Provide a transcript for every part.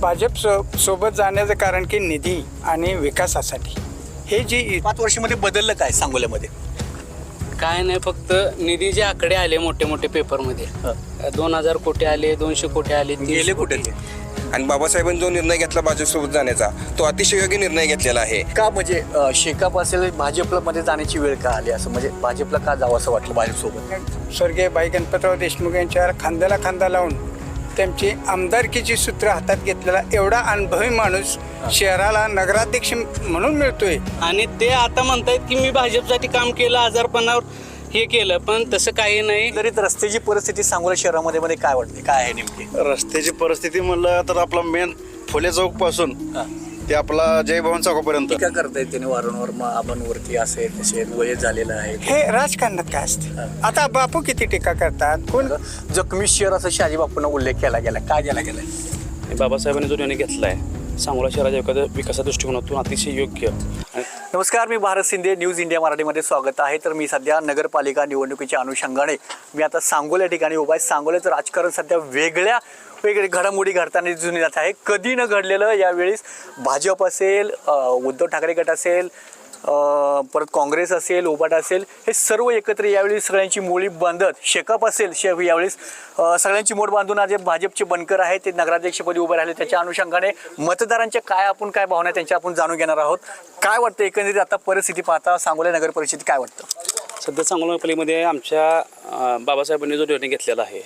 Bhajap so सोबत जाण्याचं कारण की निधी आणि विकासासाठी. हे जी पाच वर्षामध्ये बदललं काय सांगोल्यामध्ये? काय नाही फक्त निधीचे आकडे आले मोठे मोठे पेपरमध्ये. दोन हजार कोटी आले दोनशे कोटी आले गेले कुठे आणि बाबासाहेबांनी जो निर्णय घेतला भाजपसोबत जाण्याचा तो अतिशय योग्य निर्णय घेतलेला आहे. का म्हणजे शेकाप असेल भाजपला मध्ये जाण्याची वेळ का आली? असं म्हणजे भाजपला का जावं असं वाटलं भाजपसोबत? स्वर्गीय बाई गणपतराव देशमुख यांच्यावर खांद्याला खांदा लावून त्यांची आमदारकीची सूत्र हातात घेतलेला एवढा अनुभवी माणूस शहराला नगराध्यक्ष म्हणून मिळतोय. आणि ते आता म्हणतायत की मी भाजपसाठी काम केलं आजारपणावर हे केलं पण तसं काही नाही. तरी रस्त्याची परिस्थिती सांगोला शहरामध्ये मध्ये काय वाटते? काय आहे नेमकी? रस्त्याची परिस्थिती म्हणलं तर आपला मेन फुले चौकपासून. ते आपला जय भवन चौकापर्यंत. टीका करतायत त्याने वारंवार? मग आपण वरती असे तसे वय झालेलं आहे. हे राजकारणात काय असते? आता बापू किती टीका करतात? कोण? जखमी शहर असं शहाजी बापूंना उल्लेख केला गेला काय केला गेलाय? आणि बाबासाहेबांनी जो निर्णय घेतला आहे सांगोला शहराच्या एखाद्या विकासा दृष्टिकोनातून अतिशय योग्य. आणि नमस्कार मी भारत शिंदे न्यूज इंडिया मराठीमध्ये स्वागत आहे. तर मी सध्या नगरपालिका निवडणुकीच्या अनुषंगाने मी आता सांगोला ठिकाणी उभा आहे. सांगोल्याचं राजकारण सध्या वेगळ्या वेगळे घडामोडी घडताना दिसून येत आहे. कधी न घडलेलं यावेळेस भाजप असेल उद्धव ठाकरे गट असेल परत काँग्रेस असेल उबाटा असेल हे सर्व एकत्र यावेळी सगळ्यांची मोळी बांधत शेकअप असेल शे यावेळेस सगळ्यांची मोड बांधून आज जे भाजपचे बनकर आहेत ते नगराध्यक्षपदी उभे राहिले. त्याच्या अनुषंगाने मतदारांच्या काय आपण काय भावना त्यांच्या आपण जाणून घेणार आहोत. काय वाटतं एकंदरीत आता परिस्थिती पाहता सांगोला नगर परिस्थिती काय वाटतं? सध्या सांगोला नगरपालिकेमध्ये आमच्या बाबासाहेबांनी जो निर्णय घेतलेला आहे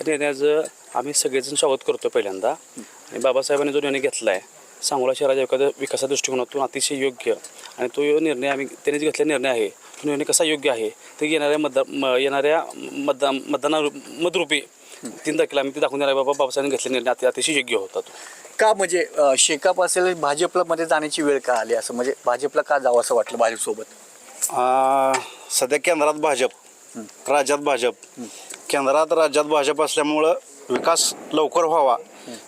त्या निर्णयाचं आम्ही सगळेजण स्वागत करतो पहिल्यांदा. आणि बाबासाहेबांनी जो निर्णय घेतला आहे सांगोला शहराच्या एखाद्या विकासा दृष्टिकोनातून अतिशय योग्य आणि तो यो निर्णय आम्ही त्यांनी जो घेतलेला निर्णय आहे. तो निर्णय कसा योग्य आहे? ते येणाऱ्या मतदा म- येणाऱ्या मतदान मतदाना मतरूपी तीन तारखेला आम्ही ते दाखवून देणार बाबा बाबासाहेबांनी घेतलेला निर्णय अति- अतिशय योग्य होता तो. का म्हणजे शेकाप असेल भाजपला मध्ये जाण्याची वेळ का आली? असं म्हणजे भाजपला का जावं असं वाटलं भाजपसोबत? सध्या केंद्रात भाजप राज्यात भाजप. केंद्रात राज्यात भाजप असल्यामुळं विकास लवकर व्हावा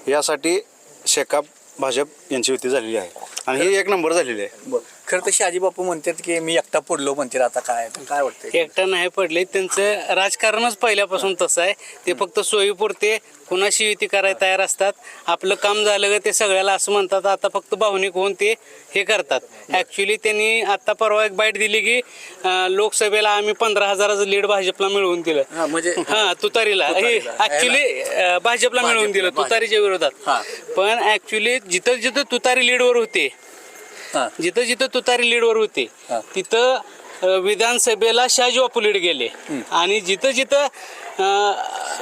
यासाठी शेकाप भाजप यांची युती झालेली आहे. आणि ही एक नंबर झालेली आहे. बरं. खरं तर शहाजी बापू म्हणतात की मी एकटा पडलो म्हणतात आता काय तर काय वाटतंय? एकटा नाही पडले त्यांचं राजकारणच पहिल्यापासून तसं आहे. ते फक्त सोयीपुरते कुणाशी युती करायला तयार असतात. आपलं काम झालं का ते सगळ्याला असं म्हणतात आता फक्त भावनिक होऊन ते हे करतात. ॲक्च्युली त्यांनी आता परवा एक बाईट दिली की अं, लोकसभेला आम्ही पंधरा हजाराचं लीड भाजपला मिळवून दिलं. हा, म्हणजे हा तुतारीला. हे तुतारीला. ऍक्च्युली भाजपला मिळवून दिलं भाजप. तुतारीच्या विरोधात. हा. पण ऍक्च्युली जिथं जिथं तुतारी लीडवर होते हां. जिथं जिथं तुतारी लीडवर होते हा. तिथं अ, विधानसभेला शहाजी बापू लीड गेले. आणि जिथं जिथं अ,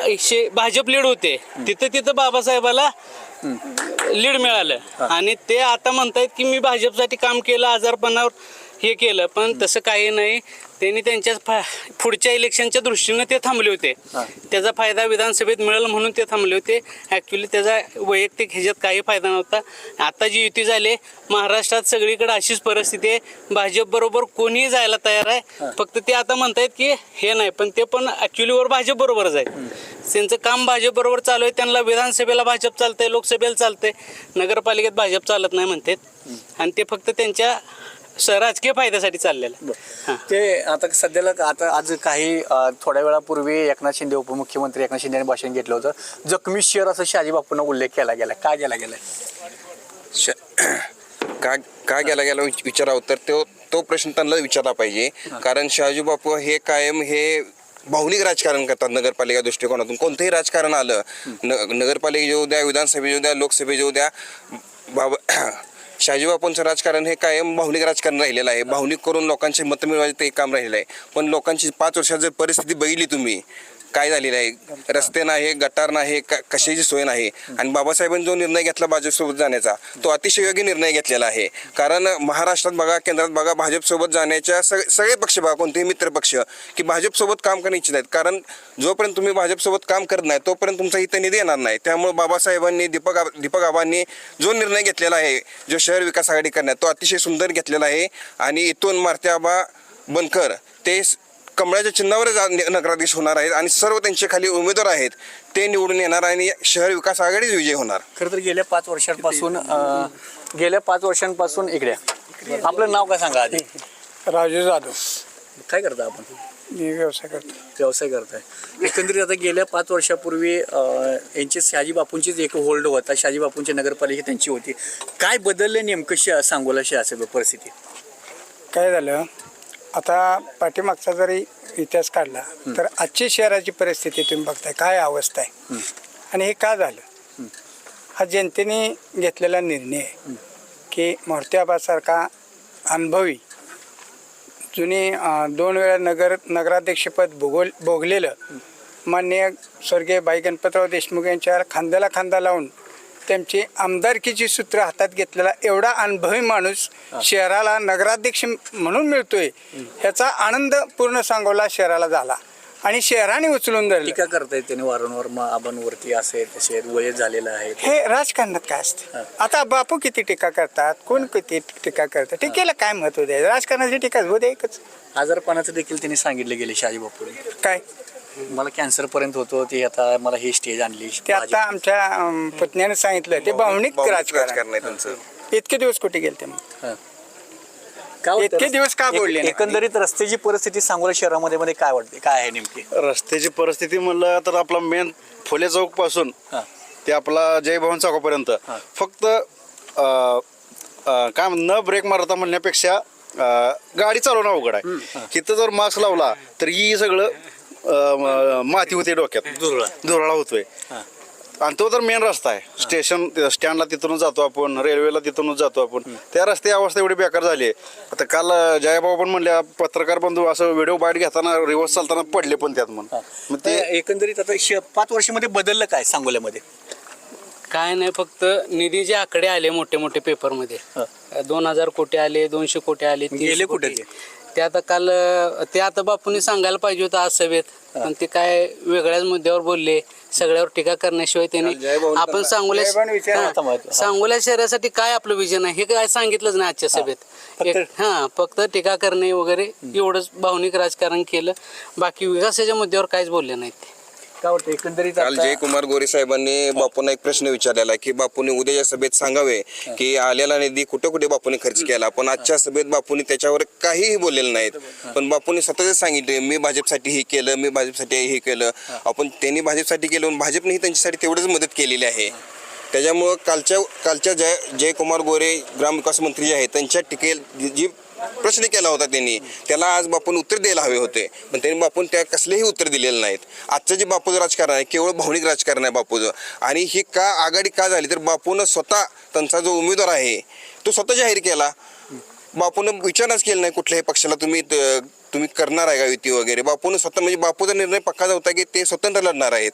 एकशे भाजप लीड होते तिथं तिथं बाबासाहेबाला लीड मिळालं. आणि ते आता म्हणतायत की मी भाजपसाठी काम केलं आजारपणावर हे केलं पण तसं काही नाही. त्यांनी त्यांच्या फा- पुढच्या इलेक्शनच्या दृष्टीनं ते थांबले होते. त्याचा फायदा विधानसभेत मिळेल म्हणून ते थांबले होते. ॲक्च्युली त्याचा वैयक्तिक ह्याच्यात काही फायदा नव्हता. आता जी युती झाली महाराष्ट्रात सगळीकडे अशीच परिस्थिती आहे. भाजपबरोबर कोणीही जायला तयार आहे. फक्त ते आता म्हणतायत की हे नाही पण ते पण ॲक्च्युलीवर भाजप बरोबरच आहे. त्यांचं काम भाजप बरोबर चालू आहे. त्यांना विधानसभेला भाजप चालतंय लोकसभेला चालतंय. नगरपालिकेत भाजप चालत नाही म्हणतात. आणि ते फक्त त्यांच्या स- राजकीय फायद्यासाठी चाललेलं. हां. ते आता सध्याला आता आज काही अ, थोड्या वेळापूर्वी एकनाथ शिंदे उपमुख्यमंत्री एकनाथ शिंदे यांनी भाषण घेतलं होतं. जखमी शहर असं शहाजी बापूंना उल्लेख केला गेला. काय केला गेलाय श- का का गेला गेला विच- विचारावं? तर तो तो प्रश्न त्यांना विचारला पाहिजे. कारण शहाजी बापू हे कायम हे भावनिक राजकारण करतात नगरपालिका दृष्टिकोनातून. कोणतंही राजकारण आलं न नगरपालिका येऊ द्या विधानसभे येऊ द्या लोकसभे येऊ द्या बाबा शहाजी बापूंचं राजकारण हे कायम भावनिक राजकारण राहिलेलं आहे. भावनिक करून लोकांचे मतं मिळवायचं ते काम राहिलेलं आहे. पण लोकांची पाच वर्षात जर परिस्थिती बघितली तुम्ही काय झालेलं आहे? रस्ते नाही गटार नाही क- कशाची सोय नाही? आणि बाबासाहेबांनी जो निर्णय घेतला भाजपसोबत जाण्याचा तो अतिशय योग्य निर्णय घेतलेला आहे. कारण महाराष्ट्रात बघा केंद्रात बघा भाजपसोबत जाण्याच्या सग सगळे पक्ष बघा कोणतेही मित्र पक्ष की भाजपसोबत काम करणे इच्छित आहेत कारण जोपर्यंत तुम्ही भाजपसोबत काम करत नाही तोपर्यंत तुमचा इथं निधी येणार नाही. त्यामुळे बाबासाहेबांनी दीपक आब- दीपक आबांनी जो निर्णय घेतलेला आहे जो शहर विकास आघाडी करण्यात तो अतिशय सुंदर घेतलेला आहे. आणि इथून मारत्याबा बनकर ते स- कमळाच्या चिन्हावरच नि- नगराधीश होणार आहेत आणि सर्व त्यांचे खाली उमेदवार आहेत ते निवडून येणार आणि शहर विकास आघाडीच विजय होणार. खरं तर गेल्या पाच वर्षांपासून अ, गेल्या पाच वर्षांपासून इकडे आपलं नाव काय सांगा आधी? राजू जाधव. काय करता आपण? मी व्यवसाय करतो व्यवसाय करताय. एकंदरीत आता गेल्या पाच वर्षापूर्वी अं, यांचे शहाजी बापूंचीच एक होल्ड होता. शहाजी बापूंची नगरपालिका त्यांची होती. काय बदलले नेमकं श सांगोला शहराची परिस्थिती? काय झालं? आता पाठीमागचा जरी इतिहास काढला तर आजची शहराची परिस्थिती तुम्ही बघताय काय अवस्था आहे? आणि हे का झालं? हा जनतेने घेतलेला निर्णय आहे की मोर्त्याबासारखा अनुभवी जुनी दोन वेळा नगर नगराध्यक्षपद भोगोल भोगलेलं माननीय स्वर्गीय बाई गणपतराव देशमुख यांच्या खांद्याला खांदा लावून त्यांची आमदारकीची सूत्र हातात घेतलेला एवढा अनुभवी माणूस शहराला नगराध्यक्ष म्हणून मिळतोय ह्याचा आनंद पूर्ण सांगोला शहराला झाला. आणि शहराने उचलून धरलं. टीका करतायत त्यांनी वारंवार मग आबांवरती असे तसे वय झालेलं आहे हे राजकारणात काय असते? आता बापू किती टीका करतात? कोण किती टीका करतात टीकेला काय महत्त्व द्यायचं? राजकारणाची टीका होते एकच. आजारपणाचं देखील त्यांनी सांगितले गेले शहाजी बापूने काय? मला कॅन्सर पर्यंत होतो ते आता मला ही स्टेज आणली. ते आता आमच्या पत्नीने सांगितलं ते भावनिक राजकारण. राजकारण आहे त्यांचं इतके दिवस कुठे गेले ते मग? इतके दिवस का एक- बोलले नाही? एकंदरीत रस्त्याची परिस्थिती सांगोला शहरामध्ये मध्ये काय वाटते? काय आहे नेमकी? रस्त्याची परिस्थिती म्हणलं तर आपला मेन फुले चौकपासून हा. ते आपला जय भवन चौकापर्यंत फक्त अं, अं, काय म्हण- न ब्रेक मारता म्हणण्यापेक्षा अं, गाडी चालवणं अवघड आहे. तिथं जर मास्क लावला तर ही सगळं अं, माती होते डोक्यात. धुरळा. धुरळा होतोय. आणि तो तर मेन रस्ता आहे. स्टेशन स्टँडला तिथूनच जातो आपण रेल्वेला तिथूनच जातो आपण. त्या रस्त्याची अवस्था एवढी बेकार झाली आहे. आता काल अं, जयाभाऊ पण म्हणले पत्रकार बंधू असं व्हिडिओ बाईट घेताना रिव्हर्स चालताना पडले पण त्यात म्हणून. मग ते एकंदरीत आता श- पाच वर्षामध्ये बदललं काय सांगोल्यामध्ये? काय नाही फक्त निधीचे आकडे आले मोठे मोठे पेपरमध्ये दोन हजार कोटी आले दोनशे कोटी आले तीनशे गेले कुठे. ते आता काल अं, ते आता बापूंनी सांगायला पाहिजे होतं आज सभेत. पण ते काय वेगळ्याच मुद्द्यावर बोलले. सगळ्यावर टीका करण्याशिवाय त्यांनी आपण सांगोल्या होतं सांगोल्या शहरासाठी काय आपलं विजन आहे? हे काय सांगितलंच नाही आजच्या सभेत. एक- हा फक्त टीका करणे वगैरे एवढंच भावनिक राजकारण केलं. बाकी विकासाच्या मुद्द्यावर काहीच बोलले नाहीत ते. काय वाटतं? एकंदरीत काल आता- जयकुमार गोरे साहेबांनी बापूंना एक प्रश्न विचारलेला की बापूने उद्याच्या सभेत सांगावे की आलेला निधी कुठे कुठे बापूने खर्च केला? पण आजच्या सभेत बापूने त्याच्यावर काहीही बोललेलं नाहीत. पण बापूने स्वतःच सांगितले मी भाजपसाठी हे केलं मी भाजपसाठी हे केलं. आपण त्यांनी भाजपसाठी केलं पण भाजपनेही त्यांच्यासाठी तेवढंच मदत केलेली आहे. त्याच्यामुळं कालच्या कालच्या जय जयकुमार गोरे ग्रामविकास मंत्री जे आहेत त्यांच्या टीकेल जी प्रश्न केला होता त्यांनी. त्याला आज बापून उत्तर द्यायला हवे होते. पण त्यांनी बापून त्या कसलेही उत्तर दिलेलं नाहीत. आजचं जे बापूचं राजकारण आहे केवळ भावनिक राजकारण आहे बापूचं. आणि ही का आघाडी का झाली तर बापूनं स्वतः त्यांचा जो उमेदवार आहे तो स्वतः जाहीर केला. बापूनं विचारच केला नाही कुठल्याही पक्षाला तुम्ही त- तुम्ही करणार आहे का युती वगैरे? बापूनं स्वतः म्हणजे बापूचा निर्णय पक्का होता की ते स्वतंत्र लढणार आहेत.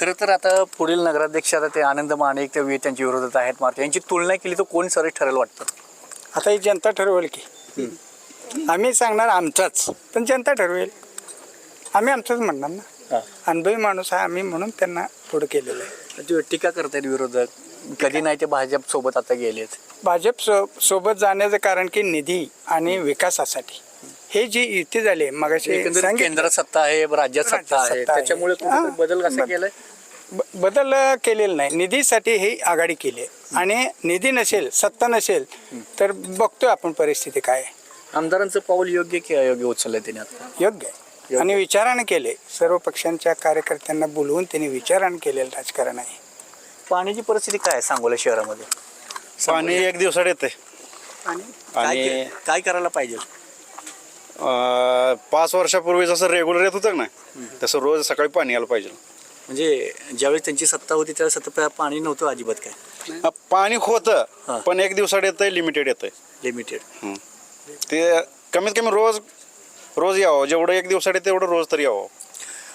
खरं तर आता पुढील नगराध्यक्ष आता ते आनंद माने ते वे- त्यांच्या विरोधात आहेत. मात्र यांची तुलना केली तर कोण सरस ठरेल वाटतं? आता ही जनता ठरवेल की. आम्ही सांगणार आमचाच. पण जनता ठरवेल. आम्ही आमचंच म्हणणार ना. अनुभवी माणूस आहे आम्ही म्हणून त्यांना पुढे केलेलं आहे. ते टीका करतायत विरोधक? कधी नाही ते भाजप सोबत आता गेलेत. भाजप सो सोबत जाण्याचं कारण की निधी आणि विकासासाठी. हे जी युती झाली सांगितलं. केंद्रात सत्ता आहे राज्यात सत्ता आहे. त्याच्यामुळे. बदल कसा केलाय? ब- बदल केलेला नाही. निधीसाठी ही आघाडी केली आहे. आणि निधी नसेल सत्ता नसेल तर बघतोय आपण परिस्थिती काय आहे. आमदारांचं पाऊल योग्य की अयोग्य उचललंय त्याने आता? योग्य आहे. आणि विचाराने केले. सर्व पक्षांच्या कार्यकर्त्यांना बोलवून त्यांनी विचाराने केलेलं राजकारण आहे. पाण्याची परिस्थिती काय आहे सांगोला शहरामध्ये? पाणी एक दिवसाड येते आणि काय आणि के- काय करायला पाहिजे? अं, पाच वर्षापूर्वी जसं रेग्युलर येत होतं ना तसं रोज सकाळी पाणी यायला पाहिजे. म्हणजे ज्यावेळी त्यांची सत्ता होती त्यावेळेस सत्ता पाणी नव्हतं अजिबात काय? हा, पाणी. होतं पण एक दिवसाड येतंय लिमिटेड येतंय. लिमिटेड. ते कमीत कमी रोज रोज यावं. जेवढं एक दिवसाड तेवढं रोज तरी यावं.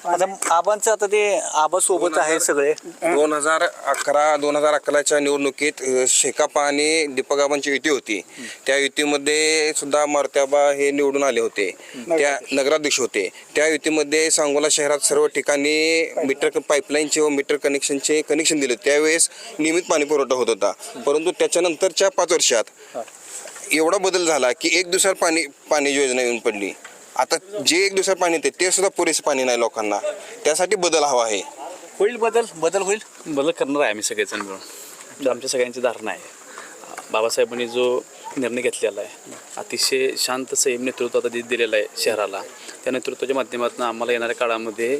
आता आबांचं आता ते आबा सोबत आहे सगळे. दोन हजार अकरा दोन हजार अकराच्या निवडणुकीत अ, शेकापा आणि दीपक आबांची युती होती. त्या युतीमध्ये सुद्धा मारत्याबा हे निवडून आले होते. त्या नगराध्यक्ष. होते. त्या युतीमध्ये सांगोला शहरात सर्व ठिकाणी मीटर पाईपलाईनचे व मीटर कनेक्शनचे कनेक्शन दिले. त्यावेळेस नियमित पाणी पुरवठा होत होता. परंतु त्याच्यानंतरच्या पाच वर्षात एवढा बदल झाला की एक दिवसात पाणी पाणी योजना येऊन पडली. आता जे एक दिवसात पाणी येते ते सुद्धा पुरेसे पाणी नाही लोकांना. त्यासाठी बदल हवा आहे. होईल बदल बदल होईल. बदल करणार आहे आम्ही सगळेजण मिळून. आमच्या सगळ्यांची धारणा आहे. बाबासाहेबांनी जो निर्णय घेतलेला आहे अतिशय शांत संयम नेतृत्व आता दिलेलं आहे शहराला. त्या नेतृत्वाच्या माध्यमातून आम्हाला येणाऱ्या काळामध्ये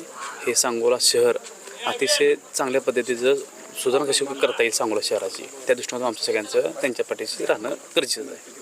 हे सांगोला शहर अतिशय चांगल्या पद्धतीचं सुधारणा कशी करता येईल सांगोला शहराची? त्या दृष्टीने आमच्या सगळ्यांचं त्यांच्या पाठीशी राहणं गरजेचं आहे.